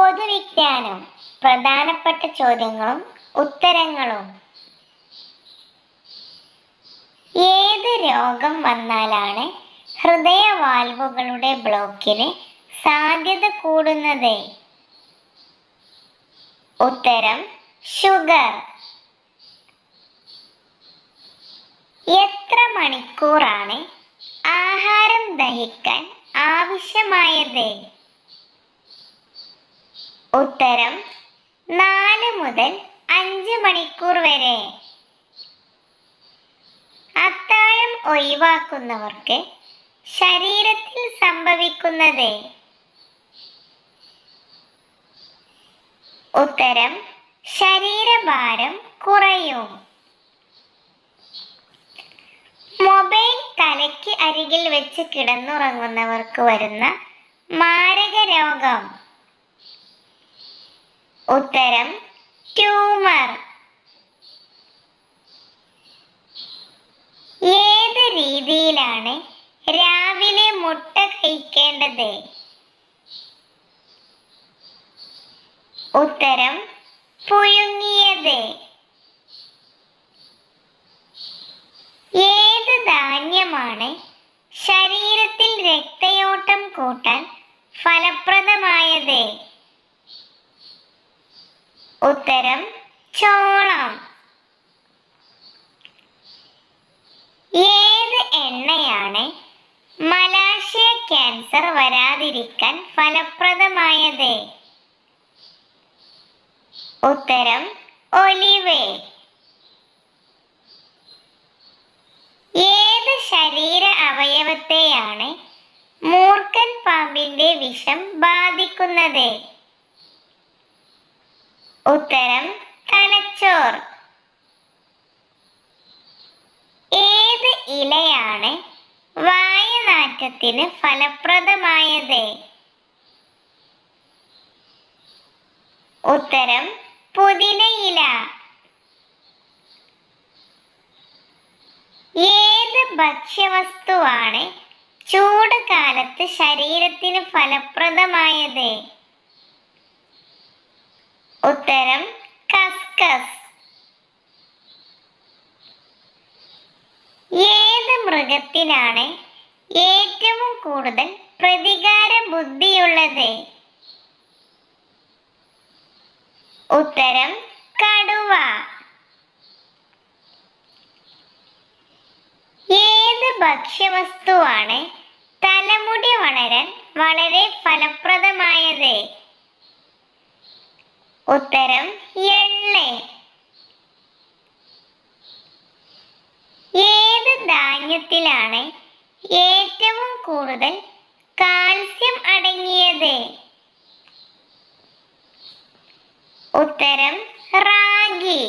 പൊതുവിജ്ഞാനം. പ്രധാനപ്പെട്ട ചോദ്യങ്ങളും ഉത്തരങ്ങളും. ഏത് രോഗം വന്നാലാണ് ഹൃദയ ഹൃദയവാൽവുകളുടെ ബ്ലോക്കിന് സാധ്യത കൂടുന്നത്? ഉത്തരം ഷുഗർ. എത്ര മണിക്കൂറാണ് ആഹാരം ദഹിക്കാൻ ആവശ്യമായത്? ഉത്തരം നാല് മുതൽ അഞ്ച് മണിക്കൂർ വരെ. അത്താഴം ഒഴിവാക്കുന്നവർക്ക് ശരീരത്തിൽ സംഭവിക്കുന്നത്. ഉത്തരം ശരീരഭാരം കുറയും. മൊബൈൽ തലയ്ക്ക് അരികിൽ വെച്ച് കിടന്നുറങ്ങുന്നവർക്ക് വരുന്ന മാരക രോഗം. ഉത്തരം ട്യൂമർ. ഏത് രീതിയിലാണ് രാവിലെ മുട്ട കഴിക്കേണ്ടത്? ഉത്തരം പുഴുങ്ങിയത്. ഏത് ധാന്യമാണ് ശരീരത്തിൽ രക്തയോട്ടം കൂട്ടാൻ ഫലപ്രദമായത്? ഉത്തരം ചോളം. ഏത് എണ്ണയാണ് മലാശയ ക്യാൻസർ വരാതിരിക്കാൻ ഫലപ്രദമായത്? ഉത്തരം ഒലിവേ. ഏത് ശരീര അവയവത്തെയാണ് മൂർഖൻ പാമ്പിന്റെ വിഷം ബാധിക്കുന്നത്? ഉത്തരം തലച്ചോർ. ഏത് ഇലയാണ് വായനാറ്റത്തിന് ഫലപ്രദമായത്? ഉത്തരം പുതിനയില ഏത് ഭക്ഷ്യവസ്തുവാണ് ചൂട് കാലത്ത് ശരീരത്തിന് ഫലപ്രദമായത്? ഉത്തരം കസ്കസ്. ഏത് മൃഗത്തിനാണ് ഏറ്റവും കൂടുതൽ പ്രതികാര ബുദ്ധിയുള്ളത്? ഉത്തരം കടുവ. ഏത് ഭക്ഷ്യവസ്തുവാണ് തലമുടി വളരാൻ വളരെ ഫലപ്രദമായത്? ഉത്തരം എള്ള്. ഏത് ധാന്യത്തിലാണ് ഏറ്റവും കൂടുതൽ കാൽസ്യം അടങ്ങിയത്? ഉത്തരം റാഗി.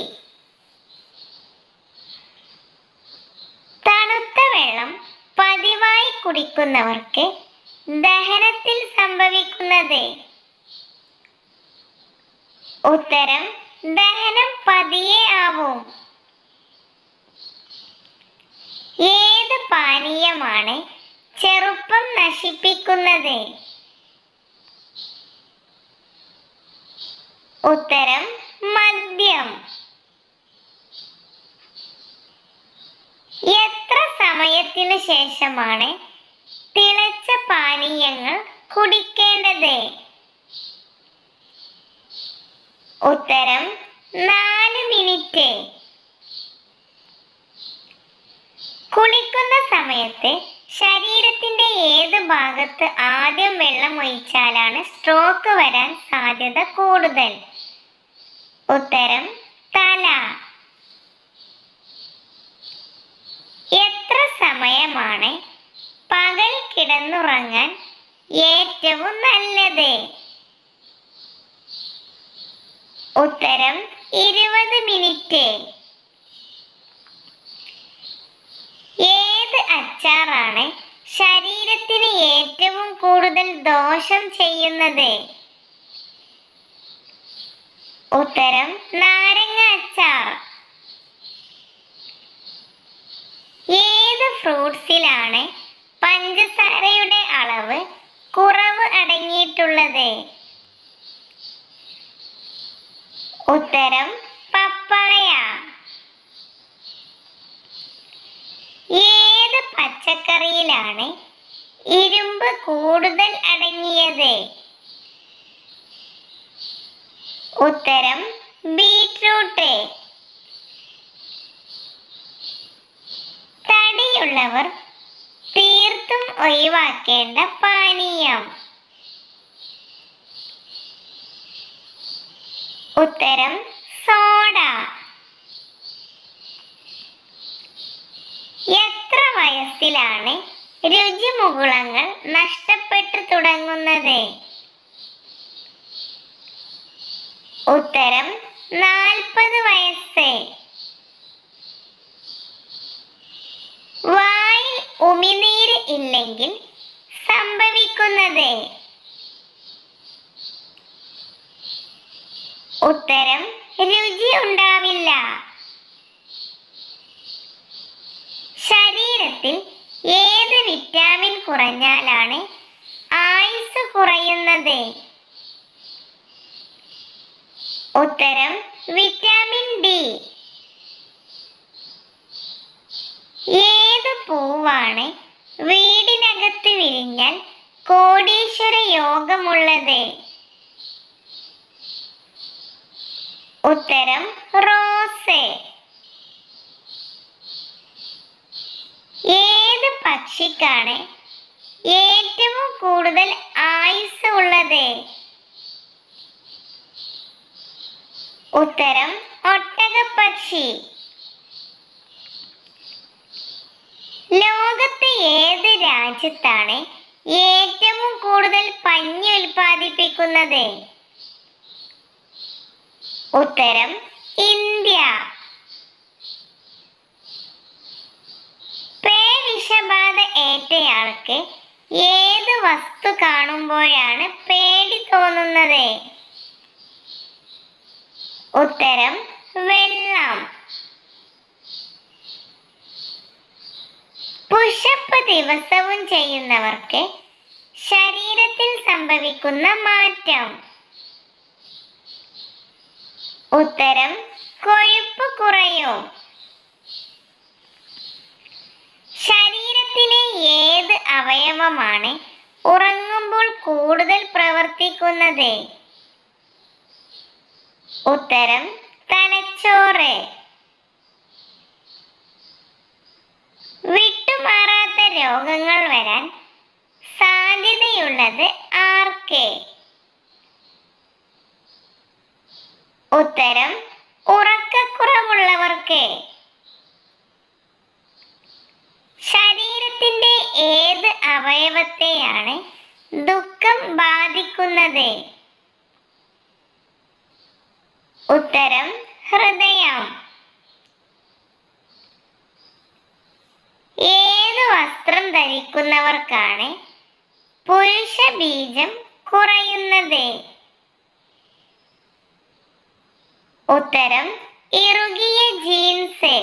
തണുത്ത വെള്ളം പതിവായി കുടിക്കുന്നവർക്ക് ദഹനത്തിൽ സംഭവിക്കുന്നത് ഉത്തരം ദഹനം പതിയെ ആവും. ഏത് പാനീയമാണ് ചെറുപ്പം നശിപ്പിക്കുന്നത്? ഉത്തരം മദ്യം. എത്ര സമയത്തിന് ശേഷമാണ് തിളച്ച പാനീയങ്ങൾ കുടിക്കേണ്ടത്? ഉത്തരം നാല് മിനിറ്റ് കുളിക്കുന്ന സമയത്ത് ശരീരത്തിന്റെ ഏത് ഭാഗത്ത് ആദ്യം വെള്ളം ഒഴിച്ചാലാണ് സ്ട്രോക്ക് വരാൻ സാധ്യത കൂടുതൽ? ഉത്തരം തല. എത്ര സമയമാണ് പകൽ കിടന്നുറങ്ങാൻ ഏറ്റവും നല്ലത്? ഉത്തരം ഇരുപത് മിനിറ്റ് ഏത് അച്ചാറാണ് ശരീരത്തിന് ഏറ്റവും കൂടുതൽ ദോഷം ചെയ്യുന്നത്? ഉത്തരം നാരങ്ങ അച്ചാർ. ഏത് ഫ്രൂട്ട്സിലാണ് പഞ്ചസാരയുടെ അളവ് കുറവ് അടങ്ങിയിട്ടുള്ളത്? ഉത്തരം പപ്പായ ഏത് പച്ചക്കറിയിലാണ് ഇരുമ്പ് കൂടുതൽ അടങ്ങിയത്? ഉത്തരം ബീറ്റ്റൂട്ട്. തടിയുള്ളവർ തീർത്തും ഒഴിവാക്കേണ്ട പാനീയം. ഉത്തരം സോഡ. എത്ര വയസ്സിലാണ് രുചിമുകുളങ്ങൾ നഷ്ടപ്പെട്ടു തുടങ്ങുന്നത്? ഉത്തരം നാൽപ്പത് വയസ്സ്. വായിൽ ഉമിനീര് ഇല്ലെങ്കിൽ സംഭവിക്കുന്നത്? ഉത്തരം രുചി ഉണ്ടാവില്ല ശരീരത്തിൽ ഏത് വിറ്റാമിൻ കുറഞ്ഞാലാണ് ആയുസ് കുറയുന്നത്? ഉത്തരം വിറ്റാമിൻ ഡി ഏത് പൂവാണ് വീടിനകത്ത് വിരിഞ്ഞാൽ കോടീശ്വര യോഗമുള്ളത്? ഉത്തരം റോസ്. ഏത് പക്ഷിക്കാണ് ഏറ്റവും കൂടുതൽ ആയുസ് ഉള്ളത്? ഉത്തരം ഒട്ടകപ്പക്ഷി. ലോകത്തെ ഏത് രാജ്യത്താണ് ഏറ്റവും കൂടുതൽ പഞ്ഞി ഉൽപ്പാദിപ്പിക്കുന്നത്? ഉത്തരം ഇന്ത്യ. പേ വിഷബാധ ഏറ്റയാൾക്ക് ഏത് വസ്തു കാണുമ്പോഴാണ് പേടി തോന്നുന്നത്? ഉത്തരം വെള്ളം. പുഷപ്പ് ദിവസവും ചെയ്യുന്നവർക്ക് ശരീരത്തിൽ സംഭവിക്കുന്ന മാറ്റം. ഉത്തരം കൊഴുപ്പ് കുറയും. ശരീരത്തിലെ ഏത് അവയവമാണ് ഉറങ്ങുമ്പോൾ കൂടുതൽ പ്രവർത്തിക്കുന്നത്? ഉത്തരം തലച്ചോറ്. വിട്ടുമാറാത്ത രോഗങ്ങൾ വരാൻ സാധ്യതയുള്ളത് ആർക്ക്? ഉത്തരം ഉറക്കക്കുറവുള്ളവർക്ക്. ശരീരത്തിന്റെ ഏത് അവയവത്തെയാണ് ദുഃഖം ബാധിക്കുന്നത്? ഉത്തരം ഹൃദയം. ഏത് വസ്ത്രം ധരിക്കുന്നവർക്കാണ് പുരുഷ ബീജം കുറയുന്നത്? ഉത്തരം ഇറുകിയ ജീൻസേ.